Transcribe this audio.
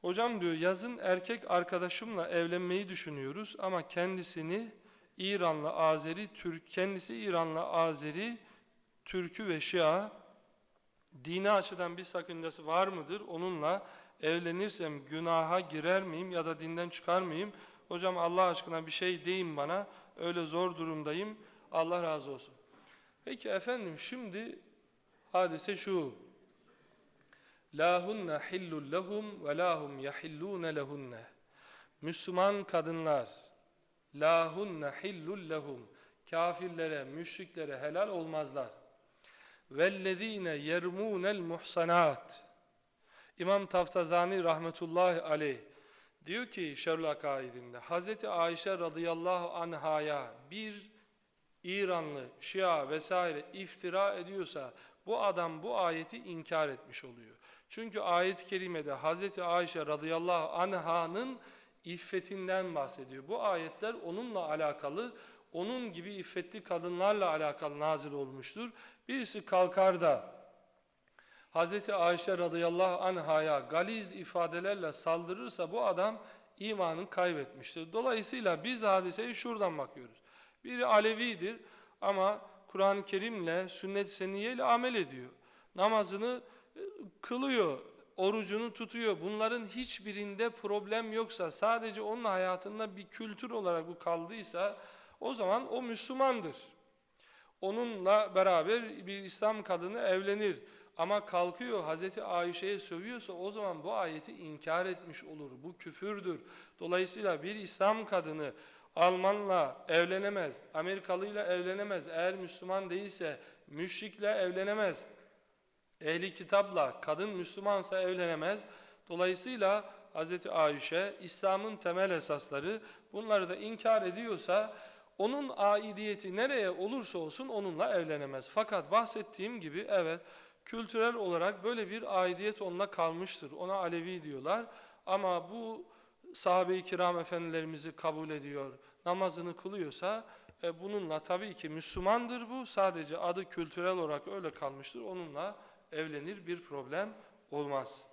Hocam diyor yazın erkek arkadaşımla evlenmeyi düşünüyoruz ama kendisini İranlı Azeri, Türk kendisi İranlı Azeri, Türkü ve Şia dini açıdan bir sakıncası var mıdır? Onunla evlenirsem günaha girer miyim ya da dinden çıkar mıyım? Hocam Allah aşkına bir şey deyin bana. Öyle zor durumdayım. Allah razı olsun. Peki efendim şimdi hadise şu. La hunne hillul lehum ve la hum yahillune lehunne. Müslüman kadınlar la hunne hillul lehum. Kafirlere, müşriklere helal olmazlar. Vellezine yermunel muhsanat. İmam Taftazani rahmetullahi aleyh diyor ki Şerul Akaidinde Hazreti Ayşe radıyallahu anhaya bir İranlı, Şia vesaire iftira ediyorsa bu adam bu ayeti inkar etmiş oluyor. Çünkü ayet-i kerimede Hazreti Ayşe radıyallahu anhanın iffetinden bahsediyor. Bu ayetler onunla alakalı, onun gibi iffetli kadınlarla alakalı nazil olmuştur. Birisi kalkar da Hazreti Ayşe radıyallahu anhaya galiz ifadelerle saldırırsa bu adam imanını kaybetmiştir. Dolayısıyla biz hadiseyi şuradan bakıyoruz. Biri Alevidir ama Kur'an-ı Kerim'le, sünnet-i seniyyeyle amel ediyor. Namazını e, kılıyor, orucunu tutuyor. Bunların hiçbirinde problem yoksa, sadece onun hayatında bir kültür olarak bu kaldıysa, o zaman o Müslümandır. Onunla beraber bir İslam kadını evlenir. Ama kalkıyor Hazreti Ayşe'ye sövüyorsa o zaman bu ayeti inkar etmiş olur. Bu küfürdür. Dolayısıyla bir İslam kadını Almanla evlenemez, Amerikalıyla evlenemez. Eğer Müslüman değilse müşrikle evlenemez. Ehli kitapla kadın Müslümansa evlenemez. Dolayısıyla Hz. Ayşe İslam'ın temel esasları bunları da inkar ediyorsa onun aidiyeti nereye olursa olsun onunla evlenemez. Fakat bahsettiğim gibi evet kültürel olarak böyle bir aidiyet onunla kalmıştır. Ona Alevi diyorlar ama bu sahabe-i kiram efendilerimizi kabul ediyor, namazını kılıyorsa e, bununla tabii ki Müslümandır bu. Sadece adı kültürel olarak öyle kalmıştır. Onunla evlenir bir problem olmaz.